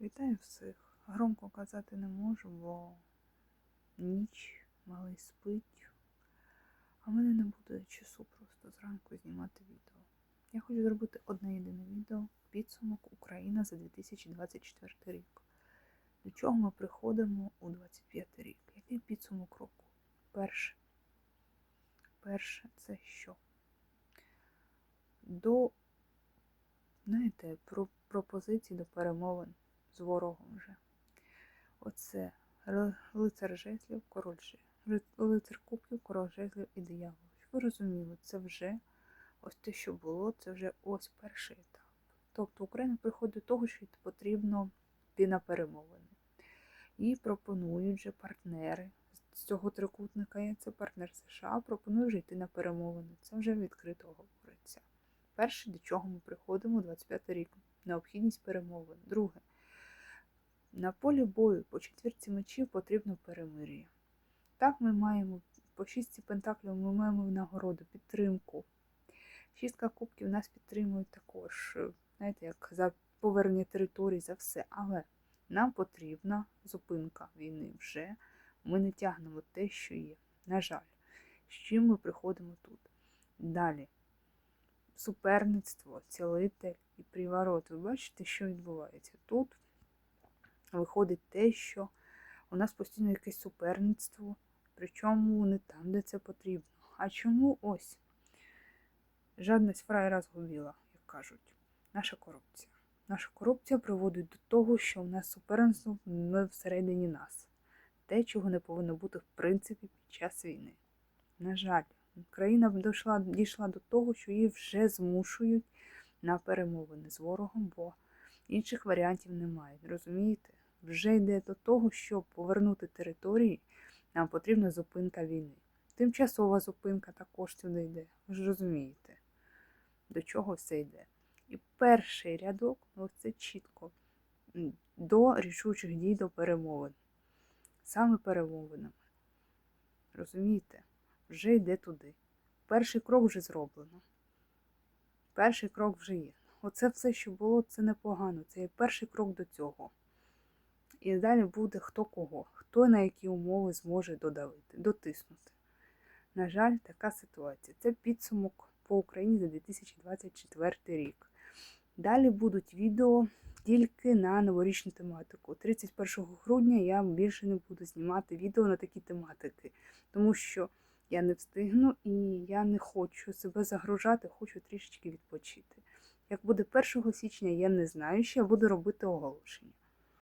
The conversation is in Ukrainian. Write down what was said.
Вітаю всіх. Громко казати не можу, бо ніч, малий спить, а в мене не буде часу просто зранку знімати відео. Я хочу зробити одне єдине відео підсумок Україна за 2024 рік. До чого ми приходимо у 25 рік? Який підсумок року? Перше. Перше це що? До, знаєте, про пропозиції до перемовин з ворогом вже. Оце лицар жезлів, король жезлів, лицар кубків, король жезлів і диявол. Ви розуміли, це вже ось те, що було, це вже ось перший етап. Тобто Україна приходить до того, що потрібно йти на перемовини. І пропонують вже партнери з цього трикутника, це партнер США, пропонує вже йти на перемовини. Це вже відкрито говориться. Перше, до чого ми приходимо 25 рік. Необхідність перемовин. Друге, на полі бою по четвірці мечів потрібно перемир'я. Так ми маємо по шістці пентаклів ми маємо нагороду, підтримку. Шістка кубків нас підтримують також, е, знаєте, як за повернення територій, за все. Але нам потрібна зупинка війни вже. Ми не тягнемо те, що є. На жаль, з чим ми приходимо тут. Далі. Суперництво, цілитель і приворот. Ви бачите, що відбувається? Тут виходить те, що у нас постійно якесь суперництво, причому не там, де це потрібно. А чому ось? Жадність фраєра згубила, як кажуть, наша корупція. Наша корупція приводить до того, що у нас суперництво ми всередині нас. Те, чого не повинно бути в принципі під час війни. На жаль, Україна дійшла, дійшла до того, що її вже змушують на перемовини з ворогом, бо інших варіантів немає. Розумієте? Вже йде до того, щоб повернути території, нам потрібна зупинка війни. Тимчасова зупинка також сюди йде. Ви ж розумієте, до чого все йде. І перший рядок, ну це чітко, до рішучих дій до перемовин. Саме перемовинами. Розумієте? Вже йде туди. Перший крок вже зроблено. Перший крок вже є. Оце все, що було, це непогано. Це є перший крок до цього. І далі буде хто кого, хто на які умови зможе додавити, дотиснути. На жаль, така ситуація. Це підсумок по Україні за 2024 рік. Далі будуть відео тільки на новорічну тематику. 31 грудня я більше не буду знімати відео на такі тематики, тому що я не встигну і я не хочу себе загружати, хочу трішечки відпочити. Як буде 1 січня, я не знаю, ще буду робити оголошення.